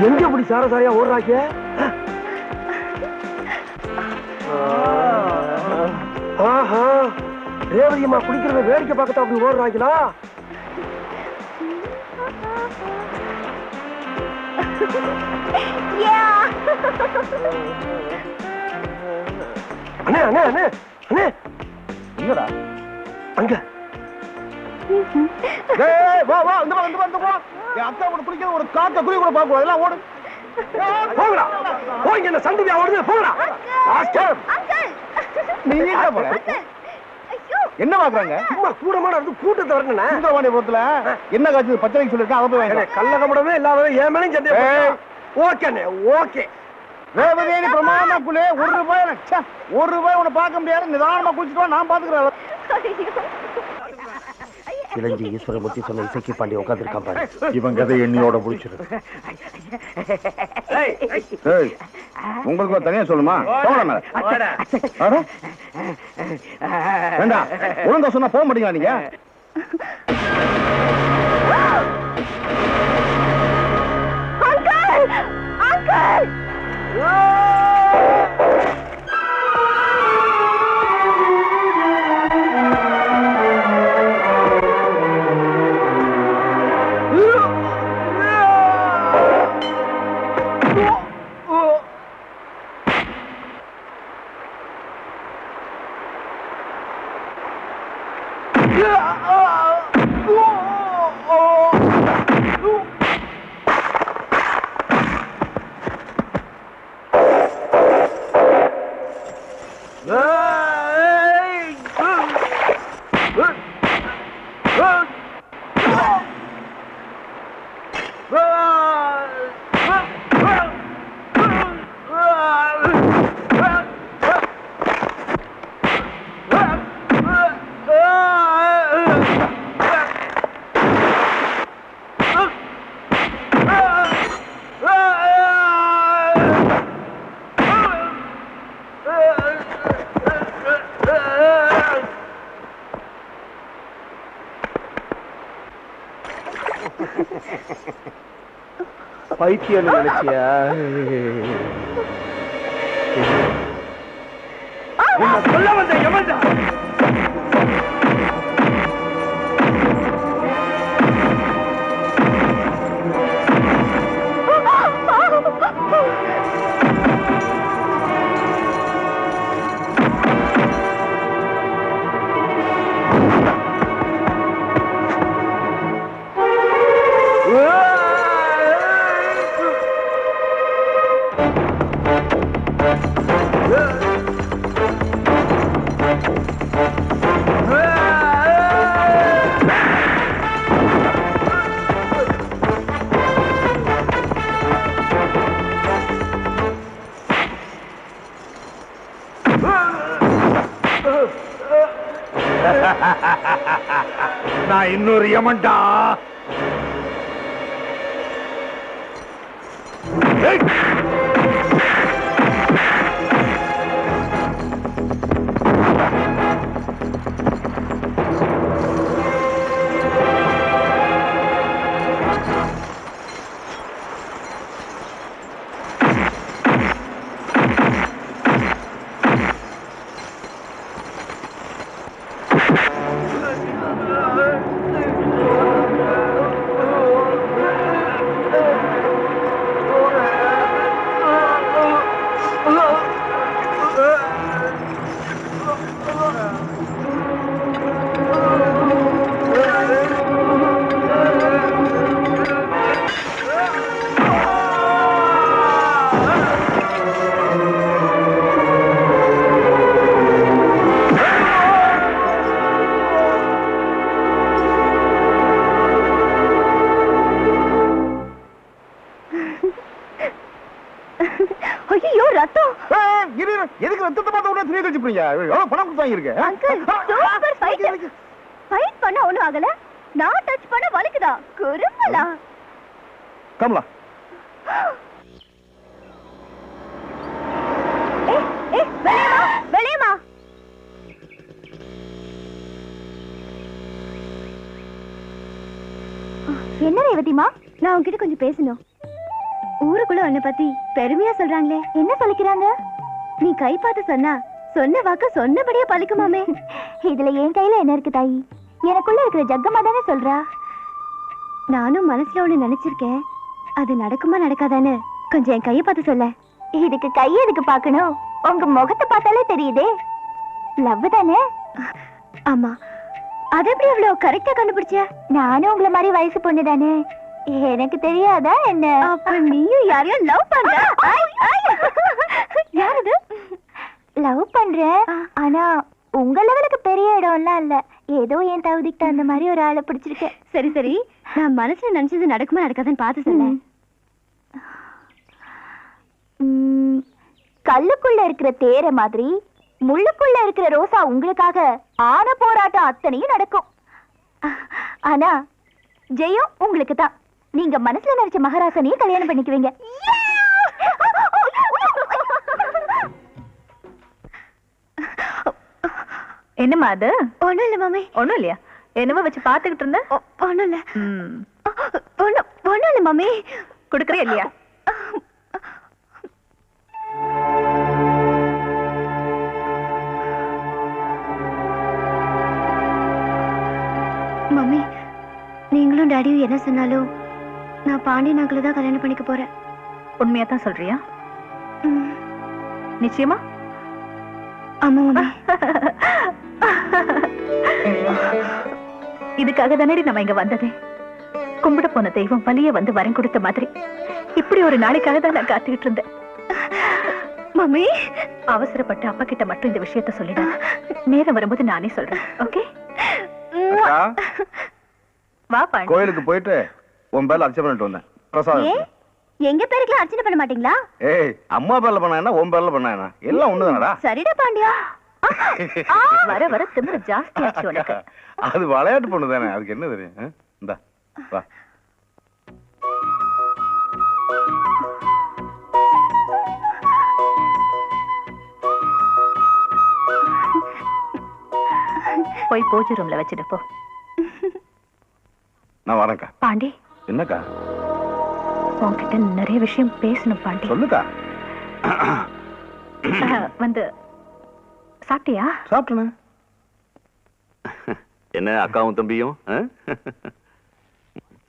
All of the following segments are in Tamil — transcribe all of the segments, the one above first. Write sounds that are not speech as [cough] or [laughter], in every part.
எங்க இப்படி சார சாரியா ஓடுறாங்க? ஆஹா. ரேவதி அம்மா குடிக்கிறத வேடிக்கை பார்க்கத்தான் அப்படி ஓடுறாங்களா? அண்ணே அண்ணே அண்ணே அண்ணே. என்னடா அங்க. [laughs] வா வா இந்த வா இந்த வா இந்த வா. என் அக்கா கூட ஒரு காக்க குழி கூட பார்க்க அதெல்லாம் ஓடு. போங்கடா. போங்க என்ன சண்டை ஓடுது? போங்கடா. ஆஸ்கர். நீ எங்க போற? என்ன பாக்குறாங்க சும்மா கூடமான இருந்து கூட்டத்தை சுந்தரவாண்டியபுரத்துல என்ன காய்ச்சல் பச்சளைக்கு சொல்லிருக்கேன் அதை போய் வாங்க இல்லாத ஏன் மேலும் சண்டை. ஓகேண்ணே ஓகே ரேவதேனி பிரமாணக்குள்ளே ஒரு ரூபாய் ஒரு ரூபாய் உன்னை பார்க்க முடியாது. நிதானமா குளிச்சுட்டு நான் பாத்துக்கிறேன். இளஞ்சி ஈஸ்வரமூர்த்தி சொன்ன இசைக்கு பாண்டி உட்காந்துருக்கான் பாரு. இவன் கதை எண்ணியோட முடிச்சிரு. ஏய் உங்களுக்கு தனியா சொல்லுமா. வேண்டாம் ஒழுங்கா சொன்னா போக மாட்டீங்களா நீங்க? பைத்தியம் நினைச்சியா? சொல்ல வந்த எவன்டா நான் இன்னொரு ஐயோ ரத்தம். ஏய், இரு, இரு. எதுக்கு ரத்தத்தை பார்த்த உடனே துணியை கழிச்சு போறீங்க எவ்வளவு பணம் கொடுத்தாங்க இருக்கு அங்கிள் சூப்பர் ஃபைட் ஃபைட் பண்ண ஒண்ணும் ஆகல. நான் டச் பண்ண வலிக்குதா? குறும்பலா? கமலா. என்ன ரேவதிமா நான் உன்கிட்ட கொஞ்சம் பேசணும். ஊருக்குள்ள உன்னை பத்தி பெருமையா சொல்றாங்களே. என்ன சொல்லிக்கிறாங்க நீ கை பார்த்து சொன்னா சொன்ன வாக்கு சொன்னபடியே பழிக்குமாமே. இதுல என் கையில என்ன இருக்கு தாயி? எனக்குள்ள இருக்கிற ஜக்கமா தானே சொல்றா? நானும் மனசுல ஒண்ணு நினைச்சிருக்கேன். அது நடக்குமா நடக்காதான்னு கொஞ்சம் என் கையை பார்த்து சொல்ல இதுக்கு கை எதுக்கு பார்க்கணும்? உங்க முகத்தை பார்த்தாலே தெரியுதே. லவ் தானே? ஆமா. அது எப்படி அவ்வளவு கரெக்டா கண்டுபிடிச்ச? நானும் உங்களை மாதிரி வயசு பொண்ணு தானே. எனக்கு தெரியாதா என்ன? அப்ப நீயும் யாரையும் லவ் பண்ற? யாரது? லவ் பண்றேன் ஆனா உங்க லெவலுக்கு பெரிய இடம்லாம் இல்ல. ஏதோ என் தகுதிக்கு அந்த மாதிரி ஒரு ஆளை பிடிச்சிருக்கேன் சரி சரி. நான் மனசுல நினைச்சது நடக்குமா நடக்காதுன்னு பார்த்து சொல்ல. கல்லுக்குள்ள இருக்கிற தேரை மாதிரி முள்ளுக்குள்ள இருக்கிற ரோசா உங்களுக்காக ஆன போராட்டம் அத்தனையும் நடக்கும். ஆனா ஜெயம் உங்களுக்கு தான் நீங்க மனசுல நினைச்ச மகாராசனையே கல்யாணம் பண்ணிக்குவீங்க. என்னம்மா அது? ஒண்ணும் இல்ல மாமி. ஒண்ணும் இல்லையா? என்னமோ வச்சு பாத்துக்கிட்டு இருந்த? ஒண்ணும் இல்ல. ஒண்ணும் இல்ல மாமி. குடுக்கறியா இல்லையா? மம்மி நீங்களும் டாடியும் என்ன சொன்னாலும் நான் பாண்டிய நகல தான் கல்யாணம் பண்ணிக்க போறேன். உண்மையா தான் சொல்றியா? ம், நிச்சயமா? ஆமா [laughs] இதுக்காக தானே நம்ம இங்க வந்ததே. கும்பிட போன தெய்வம் வலிய வந்து வரம் கொடுத்த மாதிரி. இப்படி ஒரு நாளைக்காக தான் நான் காத்துக்கிட்டு இருந்தேன். மம்மி அவசரப்பட்டு அப்பா கிட்ட மட்டும் இந்த விஷயத்த சொல்லிடாத நேரம் வரும்போது நானே சொல்றேன். ஓகே? வா பாண்டி. கோயிலுக்கு போயிட்டு உன் பேர்ல அர்ச்சனை பண்ணிட்டு வந்தேன். பிரசாதம் எங்க பேருக்குலாம் அர்ச்சனை பண்ண மாட்டீங்களா? ஏய் அம்மா பேர்ல பண்ணா என்ன உன் பேர்ல பண்ணா என்ன? எல்லாம் ஒண்ணுதானடா சரிடா பாண்டியா. [laughs] வர வர திமிரு ஜாஸ்தியாச்சு உனக்கு. அது விளையாட்டு பொண்ணு தானே அதுக்கு என்ன தெரியும்? இந்தா வா. போய் பூஜை ரூம்ல வச்சுட்டு போ. நான் வரேன்க்கா. பாண்டி என்னக்கா? உன்கிட்ட நிறைய விஷயம் பேசணும் பாண்டி சொல்லுக்கா. வந்து சாப்பிட்டியா? சாப்பிட்டேனே. என்ன அக்காவும் தம்பியும்? ஆ?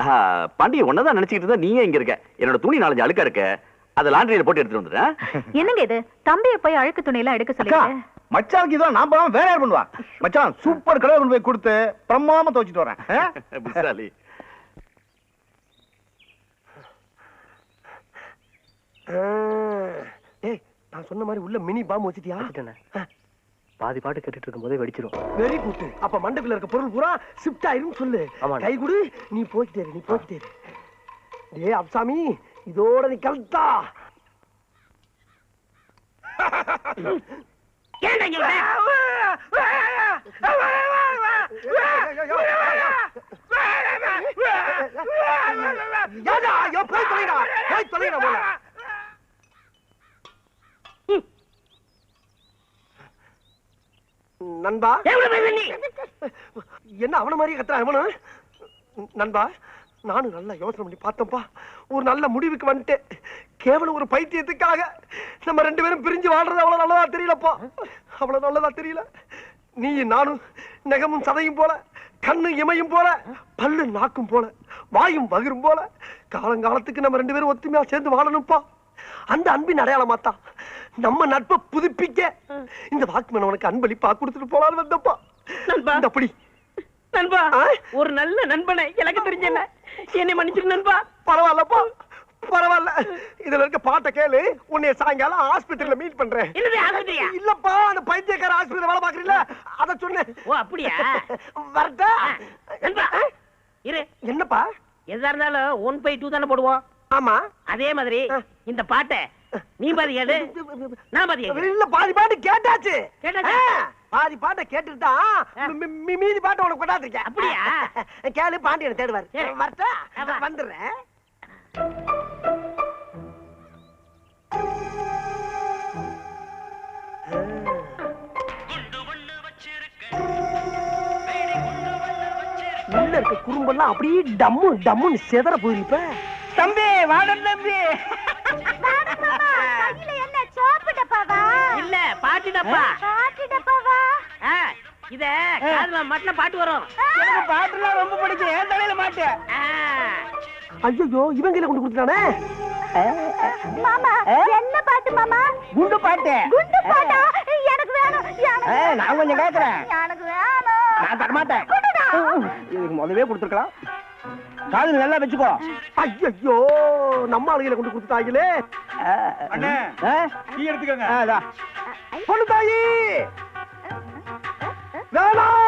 ஆ, பாண்டி ஒன்னதான் நினைச்சுக்கிட்டு இருந்தா நீயே இங்க இருக்க. என்னோட துணி நாலஞ்சு அழுக்கா இருக்க. அதை லாண்டரியில போட்டு எடுத்துட்டு வந்துடுறேன். என்னங்க இது? தம்பியை போய் அழுக்கு துணியெல்லாம் எடுக்க அக்கா சொல்லிட்டு? மச்சானுக்கு இதோ நான் வேற யார் பண்ணுவா? மச்சான் சூப்பர் கலர் கொண்டு போய் கொடுத்து பிரமாதமா துவைச்சிட்டு வரேன். ஏய் நான் சொன்ன மாதிரி உள்ள மினி பாம்பு வச்சிட்டியா? பாதி பாட்டு கேட்டுட்டு இருக்கும் போதே வெடிச்சிரும். வெரி குட் அப்ப மண்டக்குள்ள இருக்க பொருள் பூரா ஷிஃப்ட் ஆயிரும் சொல்லு. கை கொடு. நீ போய்கிட்டே இரு, நீ போய்கிட்டே இரு. டேய் அப்சாமி இதோட நீ ஐயோ, போய் தொலைடா, போய் தொலைடா போல. நண்பா? என்ன அவன மாதிரி கத்துறான் அவனு நண்பா நானும் நல்லா யோசனை பண்ணி பார்த்தேன்ப்பா ஒரு நல்ல முடிவுக்கு வந்துட்டேன். கேவலம் ஒரு பைத்தியத்துக்காக நம்ம ரெண்டு பேரும் பிரிஞ்சு வாழ்றது அவ்வளவு நல்லதா தெரியலப்பா. அவ்வளவு நல்லதா தெரியல. நீ நானும் நெகமும் சதையும் போல கண்ணு இமையும் போல பல்லு நாக்கும் போல வாயும் வகிரும் போல காலங்காலத்துக்கு நம்ம ரெண்டு பேரும் ஒத்துமையா சேர்ந்து வாழணும்ப்பா அந்த அன்பின் அடையாளமாத்தான் நம்ம நட்பை புதுப்பிக்க. இந்த வாக்குமன் உனக்கு அன்பளிப்பா கொடுத்துட்டு போலான்னு வந்தப்பா. நண்பா. அப்படி நண்பா? ஒரு நல்ல நண்பனை எனக்கு தெரிஞ்சல என்னை மன்னிச்சிரு நண்பா. பரவாயில்லப்பா. பரவாயில்ல. இதுல இருக்க பாட்டை கேளு. உன்னை சாயங்காலம் ஆஸ்பத்திரியில மீட் பண்றேன். இல்லப்பா அந்த பைத்தியக்கார ஆஸ்பத்திரியில வேலை பாக்குறீங்களா அத சொன்னேன். ஓ அப்படியா? வரட்டா. இரு. என்னப்பா? எதா இருந்தாலும் ஒன் பை டூ தானே போடுவோம். ஆமா. அதே மாதிரி இந்த பாட்டை நீ பாதி கேளு. நான் பாதி இல்ல பாதி பாட்டு கேட்டாச்சு. கேட்டாச்சா? பாதி பாட்டை கேட்டுட்டு தான் மீதி பாட்டை உனக்கு கொண்டாந்துருக்கேன். அப்படியா? கேளு பாண்டியனை தேடுவாரு. வரட்டா. வந்துடுறேன். உள்ள இருக்க குறும்பெல்லாம் அப்படியே டம்மு டம்முன்னு செதற போயிருப்ப தம்பி வாடன் தம்பி. கையில என்ன சோப்பு டப்பாவா இல்ல பாட்டு டப்பா பாட்டு டப்பாவா இத காதுல மாட்டினா பாட்டு வரும். எனக்கு பாட்டுலாம் ரொம்ப பிடிக்கும். ஏன் தலையில மாட்டேன் ஆ, ஐயோ இவன் கையில கொண்டு கொடுத்துட்டானே? மாமா என்ன பாட்டு மாமா? குண்டு பாட்டு. குண்டு பாட்டா? எனக்கு வேணும் நான் கொஞ்சம் கேக்குறேன். எனக்கு வேணும். நான் தர மாட்டேன் கொடுடா. இதுக்கு முதவே கொடுத்துருக்கலாம். காது நல்லா வச்சுக்கோ. ஐயோ நம்ம ஆளுகையில கொண்டு கொடுத்துட்டாங்களே. அண்ணே டீ எடுத்துக்கங்க. பொண்ணு தாயி! வேணாம்.